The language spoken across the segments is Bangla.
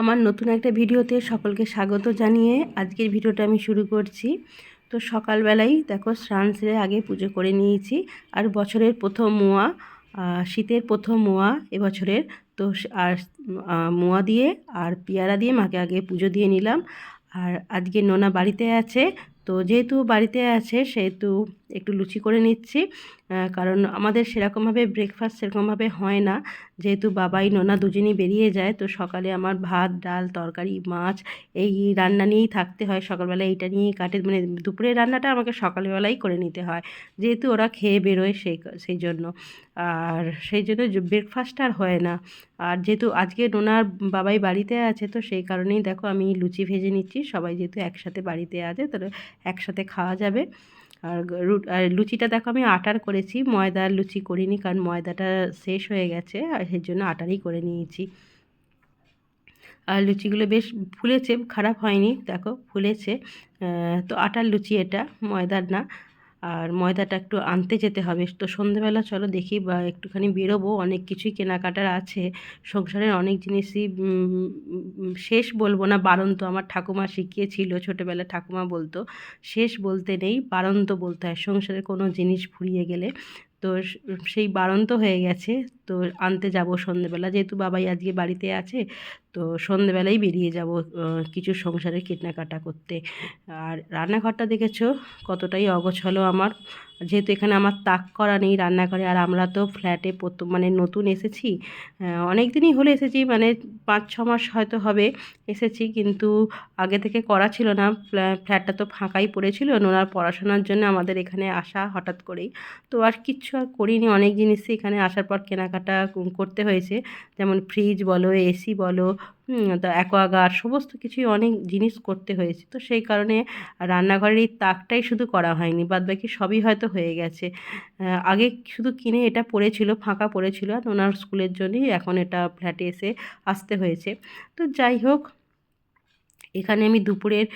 আমার নতুন একটা ভিডিওতে সকলকে স্বাগত জানিয়ে আজকের ভিডিওটা আমি শুরু করছি। তো সকালবেলাই দেখো স্নান সেরে আগে পুজো করে নিয়েছি। আর বছরের প্রথম মোয়া শীতের প্রথম মোয়া এবছরের। তো আর মোয়া দিয়ে আর পেয়ারা দিয়ে মাকে আগে পুজো দিয়ে নিলাম। আর আজকে নোনা বাড়িতে আছে। তো যেহেতু বাড়িতে আছে, সেহেতু একটু লুচি করে নিচ্ছি। কারণ আমাদের সেরকমভাবে ব্রেকফাস্ট সেরকমভাবে হয় না। যেহেতু বাবাই নোনা দুজনেই বেরিয়ে যায়, তো সকালে আমার ভাত, ডাল, তরকারি, মাছ এই রান্না নিয়েই থাকতে হয়। সকালবেলা এইটা নিয়েই কাটে। মানে দুপুরের রান্নাটা আমাকে সকালবেলাই করে নিতে হয়। যেহেতু ওরা খেয়ে বেরোয় সেই সেই জন্য। আর সেই জন্য ব্রেকফাস্ট আর হয় না। আর যেহেতু আজকে নোনার বাবাই বাড়িতে আছে, তো সেই কারণেই দেখো আমি লুচি ভেজে নিচ্ছি। সবাই যেহেতু একসাথে বাড়িতে আছে, তাহলে একসাথে খাওয়া যাবে। আর আর লুচিটা দেখো আমি আটার করেছি, ময়দার লুচি করিনি কারণ ময়দাটা শেষ হয়ে গেছে, আর সেই জন্য আটারই করে নিয়েছি। আর লুচিগুলো বেশ ফুলেছে, খারাপ হয়নি, দেখো ফুলেছে তো আটার লুচি এটা, ময়দার না। আর ময়দাটা একটু আনতে যেতে হবে। তো সন্ধেবেলা চলো দেখি বা একটুখানি বেরোবো। অনেক কিছুই কেনাকাটার আছে। সংসারের অনেক জিনিসই শেষ বলব না, বারন্ত। আমার ঠাকুমা শিখিয়েছিল, ছোটোবেলা ঠাকুমা বলতো, শেষ বলতে নেই, বারন্ত বলতে হয়। সংসারে কোনো জিনিস ফুরিয়ে গেলে তো সেই বাড়ন্ত হয়ে গেছে তো আনতে যাব সন্ধেবেলা। যেহেতু বাবাই আজকে বাড়িতে আছে, তো সন্ধেবেলাই বেরিয়ে যাব কিছু সংসারের কেটনাকাটা করতে। আর রান্নাঘরটা দেখেছ কতটাই অগোছালো আমার। যেহেতু এখানে আমার তাক করা নেই রান্নাঘরে, আর আমরা তো ফ্ল্যাটে প্রথম মানে নতুন এসেছি অনেক দিনই হলে এসেছি মানে পাঁচ, ছ মাস হয়তো হবে এসেছি, কিন্তু আগে থেকে করা ছিল না। ফ্ল্যাটটা তো ফাঁকাই পড়েছিল ওনার পড়াশোনার জন্য আমাদের এখানে আসা হঠাৎ করেই। তো আর কিচ্ছু আর করিনি অনেক জিনিসই এখানে আসার পর কেনাকাটা করতে হয়েছে, যেমন ফ্রিজ বলো এসি বলো তো অ্যাকোয়াগার্ড সমস্ত কিছুই অনেক জিনিস করতে হয়েছে। তো সেই কারণে রান্নাঘরের এই তাকটাই শুধু করা হয়নি, বাদ বাকি সবই হয়তো হয়ে গেছে। আগে শুধু কিনে এটা পড়েছিল, ফাঁকা পড়েছিল, আর ওনার স্কুলের জন্যই এখন এটা ফ্ল্যাটে এসে আসতে হয়েছে। তো যাই হোক, এখানে আমি দুপুরের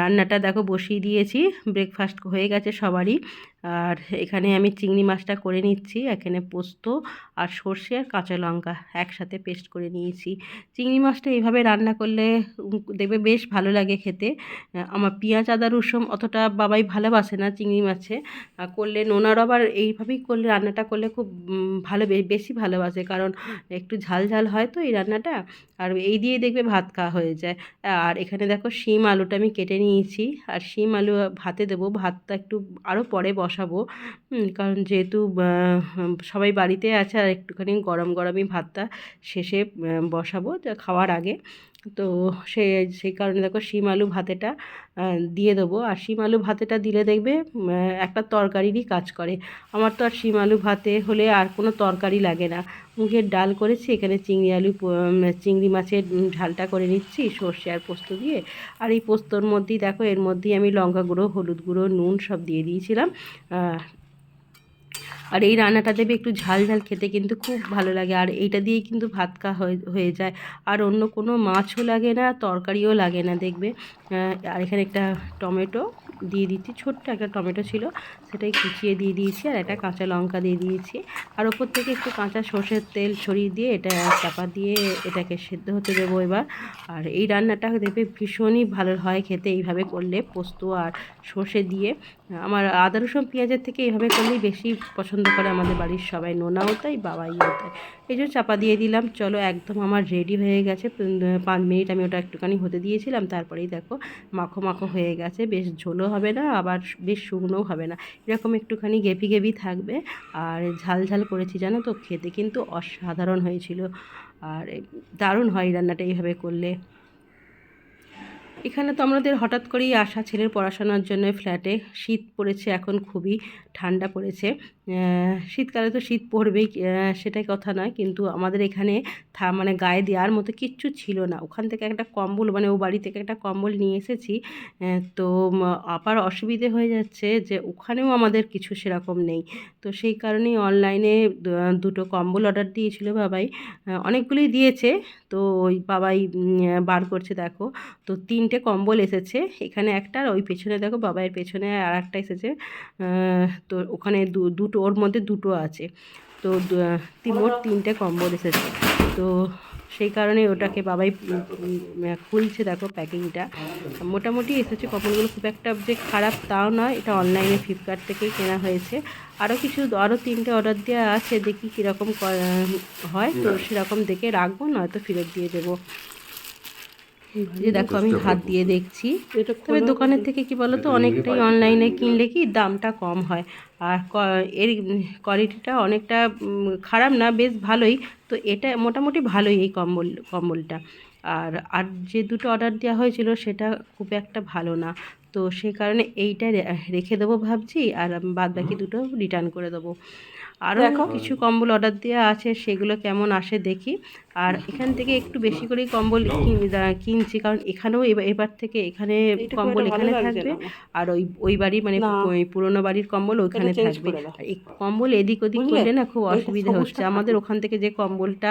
রান্নাটা দেখো বসিয়ে দিয়েছি ব্রেকফাস্ট হয়ে গেছে সবারই। আর এখানে আমি চিংড়ি মাছটা করে নিচ্ছি, এখানে পোস্ত আর সর্ষে আর কাঁচা লঙ্কা একসাথে পেস্ট করে নিয়েছি। চিংড়ি মাছটা এইভাবে রান্না করলে দেখবে বেশ ভালো লাগে খেতে। আমার পেঁয়াজ, আদা, রসুন অতটা বাবাই ভালোবাসে না চিংড়ি মাছে। করলে নোনার আবার এইভাবেই করলে, রান্নাটা করলে খুব ভালো বেশি ভালোবাসে। কারণ একটু ঝাল ঝাল হয় তো এই রান্নাটা, আর এই দিয়ে দেখবে ভাত খাওয়া হয়ে যায়। আর এখানে দেখো শিম আলুটা আমি কেটে নিয়েছি। আর শিম আলু ভাতে দেবো, ভাতটা একটু আরও পরে বসাবো। কারণ যেহেতু সবাই বাড়িতে আছে আর একটুখানি গরম গরমই ভাতটা শেষে বসাবো যা খাওয়ার আগে। তো সে, সেই কারণে দেখো শিম আলু ভাতেটা দিয়ে দেবো। আর শিম আলু ভাতেটা দিলে দেখবে একটা তরকারিরই কাজ করে। আমার তো আর শিম আলু ভাতে হলে আর কোনো তরকারি লাগে না। মুগের ডাল করেছি, এখানে চিংড়ি আলু চিংড়ি মাছের ঝালটা করে নিচ্ছি, সর্ষে আর পোস্ত দিয়ে। আর এই পোস্তর মধ্যেই দেখো, এর মধ্যেই আমি লঙ্কা গুঁড়ো, হলুদ গুঁড়ো, নুন সব দিয়ে দিয়েছিলাম। আর এই রান্নাটা দেবে একটু ঝাল ঝাল খেতে কিন্তু খুব ভালো লাগে। আর এইটা দিয়ে কিন্তু ভাত হয়ে হয়ে যায়। আর অন্য কোনো মাছও লাগে না, তরকারিও লাগে না, দেখবে। আর এখানে একটা টমেটো দিয়ে দিচ্ছি, ছোট্ট একটা টমেটো ছিল। সেটাই কুচিয়ে দিয়ে দিয়েছি আর একটা কাঁচা লঙ্কা দিয়ে দিয়েছি। আর ওপর থেকে একটু কাঁচা সর্ষের তেল ছড়িয়ে দিয়ে এটা চাপা দিয়ে এটাকে সেদ্ধ হতে দেবো এবার। আর এই রান্নাটা দেখবে ভীষণই ভালো হয় খেতে, এইভাবে করলে পোস্ত আর সর্ষে দিয়ে। আমার আদা, রসুন, পেঁয়াজের থেকে এইভাবে করলেই বেশি পছন্দ করে আমাদের বাড়ির সবাই, নোনাও তাই, বাবাইও তাই। এই জন্য চাপা দিয়ে দিলাম। চলো একদম আমার রেডি হয়ে গেছে। পাঁচ মিনিট আমি ওটা একটুখানি হতে দিয়েছিলাম, তারপরেই দেখো মাখো মাখো হয়ে গেছে। বেশ ঝোলও হবে না, আবার বেশ শুকনোও হবে না। এরকম একটুখানি গেভি গেভি থাকবে। আর ঝাল ঝাল করেছি, জানো তো? খেতে কিন্তু অসাধারণ হয়েছিল। আর দারুণ হয় রান্নাটা এইভাবে করলে। এখানে তো আমাদের হঠাৎ করেই আসা ছেলের পড়াশোনার জন্য ফ্ল্যাটে। শীত পড়েছে এখন খুবই, ঠান্ডা পড়েছে। শীতকালে তো শীত পড়বেই সেটাই কথা নয়। কিন্তু আমাদের এখানে থা মানে গায়ে দেওয়ার মতো কিচ্ছু ছিল না। ওখান থেকে একটা কম্বল মানে ও বাড়ি থেকে একটা কম্বল নিয়ে এসেছি। তো আবার অসুবিধে হয়ে যাচ্ছে যে ওখানেও আমাদের কিছু সেরকম নেই। তো সেই কারণেই অনলাইনে দুটো কম্বল অর্ডার দিয়েছিল বাবাই। অনেকগুলোই দিয়েছে। তো ওই বাবাই বার করছে, দেখো। তো তিনটে কম্বল এসেছে। এখানে একটা আর ওই পেছনে দেখো বাবাইয়ের পেছনে আর একটা এসেছে। তো ওখানে দুটো, ওর মধ্যে দুটো আছে। তো মোট তিনটে কম্বল এসেছে। তো সেই কারণে ওটাকে বাবাই খুলছে দেখো প্যাকিংটা। মোটামুটি এসেছে কম্বলগুলো। খুব একটা যে খারাপ তাও নয়। এটা অনলাইনে ফ্লিপকার্ট থেকেই কেনা হয়েছে। আরও কিছু আরও তিনটে অর্ডার দেওয়া আছে। দেখি কীরকম হয়। তো সেরকম দেখে রাখব, নয়তো ফেরত দিয়ে দেবো। যে দেখো আমি হাত দিয়ে দেখছি। তবে দোকানের থেকে কি বলো তো অনেকটাই অনলাইনে কিনলে কি দামটা কম হয়। আর এর কোয়ালিটিটা অনেকটা খারাপ না বেশ ভালোই। তো এটা মোটামুটি ভালোই এই কম্বল কম্বলটা। আর আর যে দুটো অর্ডার দেওয়া হয়েছিল সেটা খুব একটা ভালো না। তো সেই কারণে এইটা রেখে দেবো ভাবছি আর বাদ বাকি দুটো রিটার্ন করে দেবো। আরও এখন কিছু কম্বল অর্ডার দেওয়া আছে সেগুলো কেমন আসে দেখি। আর এখান থেকে একটু বেশি করেই কম্বল কিনছি কারণ এখানেও এবার থেকে এখানে কম্বল এখানে থাকবে। আর ওই ওই বাড়ি মানে ওই পুরোনো বাড়ির কম্বল ওইখানে থাকবে। কম্বল এদিক ওদিক করলে না খুব অসুবিধা হচ্ছে। আমাদের ওখান থেকে যে কম্বলটা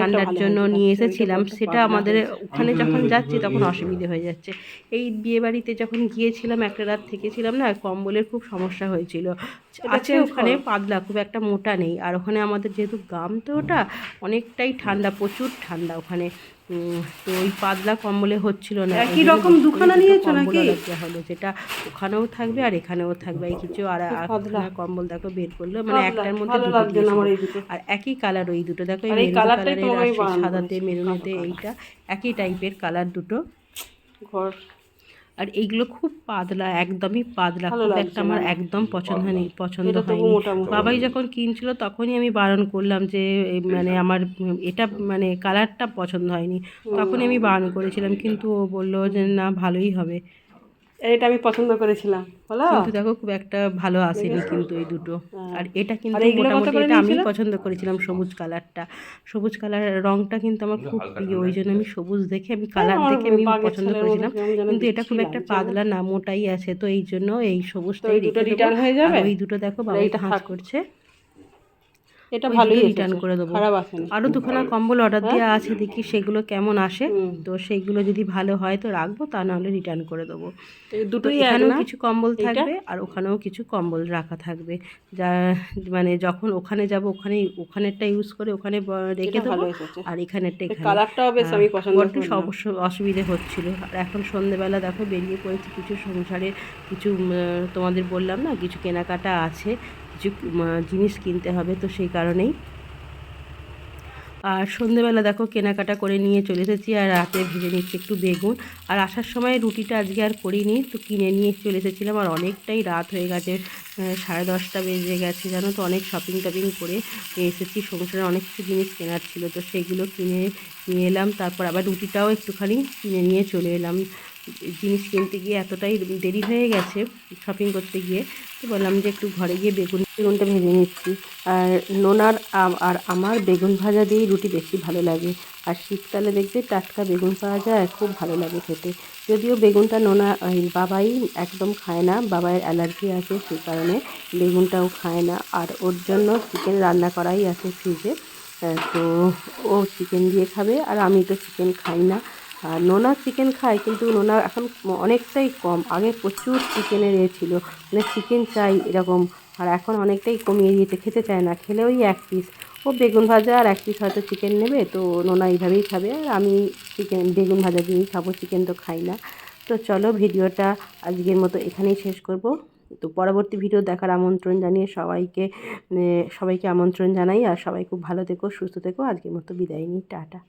ঠান্ডার জন্য নিয়ে এসেছিলাম সেটা আমাদের ওখানে যখন যাচ্ছি তখন অসুবিধে হয়ে যাচ্ছে। এই বিয়ে বাড়িতে যখন গিয়েছিলাম একটা রাত থেকেছিলাম না কম্বলের খুব সমস্যা হয়েছিল। আছে ওখানে পাতলা খুব একটা মোটা নেই। আর ওখানে আমাদের যেহেতু গাম তো ওটা অনেকটাই ঠান্ডা প্রচুর ঠান্ডা ওখানে। তো ওই পাতলা কম্বলে হচ্ছিল না। একই রকম দুখানা নিয়েছো নাকি? হলো যেটা ওখানেও থাকবে আর এখানেও থাকবে। এই কিছু আর কম্বল দেখো বের করল। মানে একটার মধ্যে দুটো আর একই কালার ওই দুটো। দেখো এই কালারের সাদাতে মেরুনেতে এইটা। একই টাইপের কালার দুটো। ঘর। আর এইগুলো খুব পাতলা একদমই পাতলা। খুব একটা আমার একদম পছন্দ হয়নি পছন্দ হয়নি। বাবাই যখন কিনছিল তখনই আমি বারণ করলাম যে মানে আমার এটা মানে কালারটা পছন্দ হয়নি। তখনই আমি বারণ করেছিলাম কিন্তু ও বলল যে না ভালোই হবে। এটা আমি পছন্দ করেছিলাম। বলো? কিন্তু দেখো খুব একটা ভালো আসেনি কিন্তু এই দুটো। আর এটা কিন্তু মোটামুটি এটা আমি পছন্দ করেছিলাম সবুজ কালারটা। সবুজ কালার রংটা কিন্তু আমার খুব প্রিয় ওই জন্য আমি সবুজ দেখে আমি কালার দেখে আমি পছন্দ করেছিলাম। কিন্তু এটা খুব একটা পাতলা না মোটাই আছে। তো এই জন্য এই সবুজটাই দুটো রেখে হয়ে যাবে? ওই দুটো দেখো বাবা এটা হাত করছে। এটা ভালোই রিটার্ন করে দেবো। খারাপ আসেনি। আরও দুখানা কম্বল অর্ডার দেওয়া আছে দেখি সেগুলো কেমন আসে। তো সেইগুলো যদি ভালো হয় তো রাখব তা নাহলে রিটার্ন করে দেবো। দুটোই এখানেও কিছু কম্বল থাকবে আর ওখানেও কিছু কম্বল রাখা থাকবে। যা মানে যখন ওখানে যাব ওখানে ওখানেরটা ইউজ করে ওখানে রেখে দেবো। আর এখানেরটা এখানে। কালারটাও বেশ আমি পছন্দ একটু অবশ্য অসুবিধে হচ্ছিল। আর এখন সন্ধেবেলা দেখো বেরিয়ে পড়েছি কিছু সংসারে কিছু তোমাদের বললাম না কিছু কেনাকাটা আছে। কিছু জিনিস কিনতে হবে তো সেই কারণেই। আর সন্ধেবেলা দেখো কেনাকাটা করে নিয়ে চলে এসেছি আর রাতে ভেজে নিচ্ছি একটু বেগুন। আর আসার সময় রুটিটা আজকে আর করিনি, তো কিনে নিয়ে চলে এসেছিলাম আর অনেকটাই রাত হয়ে গেছে। সাড়ে দশটা বেজে গেছে, জানো তো, অনেক শপিং টপিং করে এসেছি। সংসারে অনেক কিছু জিনিস কেনার ছিল, তো সেগুলো কিনে নিয়ে এলাম। তারপর আবার রুটিটাও একটুখানি কিনে নিয়ে চলে এলাম। জিনিস কিনতে গিয়ে এতটাই দেরি হয়ে গেছে শপিং করতে গিয়ে, তো বললাম যে একটু ঘরে গিয়ে বেগুন, বেগুনটা ভেজে নিচ্ছি। আর নোনার আর আমার বেগুন ভাজা দিয়েই রুটি বেশি ভালো লাগে। আর শীতকালে দেখবে টাটকা বেগুন পাওয়া যায়, খুব ভালো লাগে খেতে। যদিও বেগুনটা নোনা বাবাই একদম খায় না বাবাইয়ের অ্যালার্জি আছে সেই কারণে বেগুনটাও খায় না। আর ওর জন্য চিকেন রান্না করাই আছে ফ্রিজে তো ও চিকেন দিয়ে খাবে, আর আমি তো চিকেন খাই না। আর নোনা চিকেন খায়, কিন্তু নোনা এখন অনেকটাই কম। আগে প্রচুর চিকেনের এ ছিল। মানে চিকেন চাই এরকম, আর এখন অনেকটাই কমিয়ে দিয়েছে। খেতে চায় না, খেলে ওই এক পিস ও বেগুন ভাজা আর এক পিস হয়তো চিকেন নেবে, তো নোনা এইভাবেই খাবে। আর আমি চিকেন, বেগুন ভাজা দিয়েই খাব, চিকেন তো খাই না। তো চলো ভিডিওটা আজকের মতো এখানেই শেষ করব। তো পরবর্তী ভিডিও দেখার আমন্ত্রণ জানিয়ে সবাইকে সবাইকে আমন্ত্রণ জানাই। আর সবাই খুব ভালো থেকো, সুস্থ থেকো। আজকের মতো বিদায় নিই। টাটা।